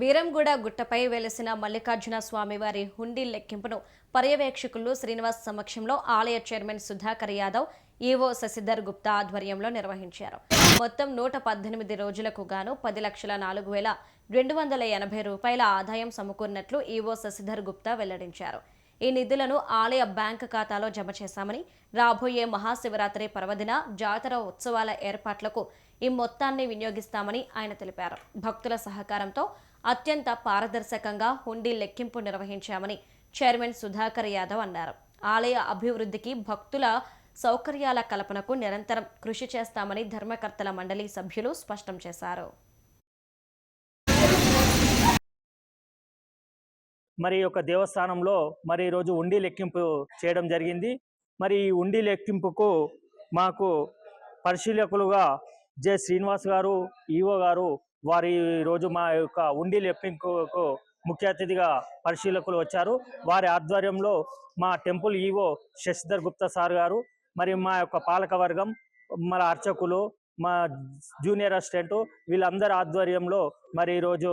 వీరంగూడ గుట్టపై వెలిసిన మల్లికార్జున స్వామివారి హుండీ లెక్కింపును పర్యవేక్షకులు శ్రీనివాస్ సమక్షంలో ఆలయ చైర్మన్ సుధాకర్ యాదవ్ ఈవో శశిధర్ గుప్తా ఆధ్వర్యంలో నిర్వహించారు. మొత్తం నూట పద్దెనిమిది రోజులకు గాను పది లక్షల నాలుగు వేల రెండు వందల ఎనభై రూపాయల ఆదాయం సమకూరినట్లు ఈవో శశిధర్ గుప్తా వెల్లడించారు. ఈ నిధులను ఆలయ బ్యాంక్ ఖాతాలో జమ చేశామని రాబోయే మహాశివరాత్రి పర్వదిన జాతర ఉత్సవాల ఏర్పాట్లకు ఈ మొత్తాన్ని వినియోగిస్తామని ఆయన తెలిపారు. భక్తుల సహకారంతో అత్యంత పారదర్శకంగా హుండీ లెక్కింపు నిర్వహించామని చైర్మన్ సుధాకర్ యాదవ్ అన్నారు. ఆలయ అభివృద్ధికి భక్తుల సౌకర్యాల కల్పనకు నిరంతరం కృషి చేస్తామని ధర్మకర్తల మండలి సభ్యులు స్పష్టం చేశారు. మరి ఒక యొక్క దేవస్థానంలో మరి ఈరోజు ఉండి లెక్కింపు చేయడం జరిగింది. మరి ఈ ఉండి లెక్కింపుకు మాకు పరిశీలకులుగా జె శ్రీనివాస్ గారు ఈవో గారు వారి రోజు మా యొక్క ఉండి లెక్కింపుకు ముఖ్య అతిథిగా పరిశీలకులు వచ్చారు. వారి ఆధ్వర్యంలో మా temple EO Sashidhar Gupta sir garu మరి మా యొక్క పాలక వర్గం మన అర్చకులు మా జూనియర్ అసిస్టెంట్ వీళ్ళందరి ఆధ్వర్యంలో మరి ఈరోజు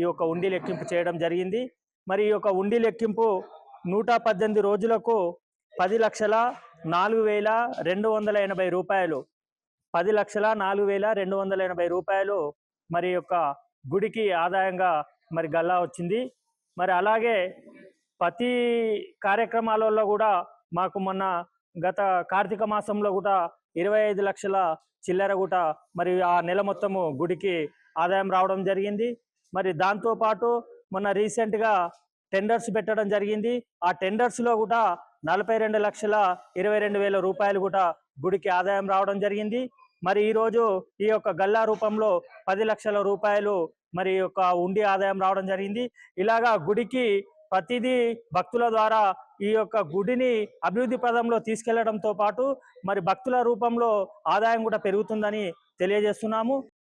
ఈ యొక్క ఉండి లెక్కింపు చేయడం జరిగింది. మరి ఈ యొక్క ఉండి లెక్కింపు నూట పద్దెనిమిది రోజులకు పది లక్షల నాలుగు వేల రెండు వందల ఎనభై రూపాయలు పది లక్షల నాలుగు వేల రెండు వందల ఎనభై రూపాయలు మరి యొక్క గుడికి ఆదాయంగా మరి గల్లా వచ్చింది. మరి అలాగే ప్రతి కార్యక్రమాలలో కూడా మాకు మొన్న గత కార్తీక మాసంలో కూడా ఇరవై ఐదు లక్షల చిల్లర కూడా మరి ఆ నెల మొత్తము గుడికి ఆదాయం రావడం జరిగింది. మరి దాంతోపాటు మొన్న రీసెంట్గా టెండర్స్ పెట్టడం జరిగింది. ఆ టెండర్స్లో కూడా నలభై రెండు లక్షల ఇరవై రెండు వేల రూపాయలు కూడా గుడికి ఆదాయం రావడం జరిగింది. మరి ఈరోజు ఈ యొక్క గల్లా రూపంలో పది లక్షల రూపాయలు మరి యొక్క ఉండి ఆదాయం రావడం జరిగింది. ఇలాగా గుడికి ప్రతిదీ భక్తుల ద్వారా ఈ యొక్క గుడిని అభివృద్ధి పదంలో తీసుకెళ్ళడంతో పాటు మరి భక్తుల రూపంలో ఆదాయం కూడా పెరుగుతుందని తెలియజేస్తున్నాము.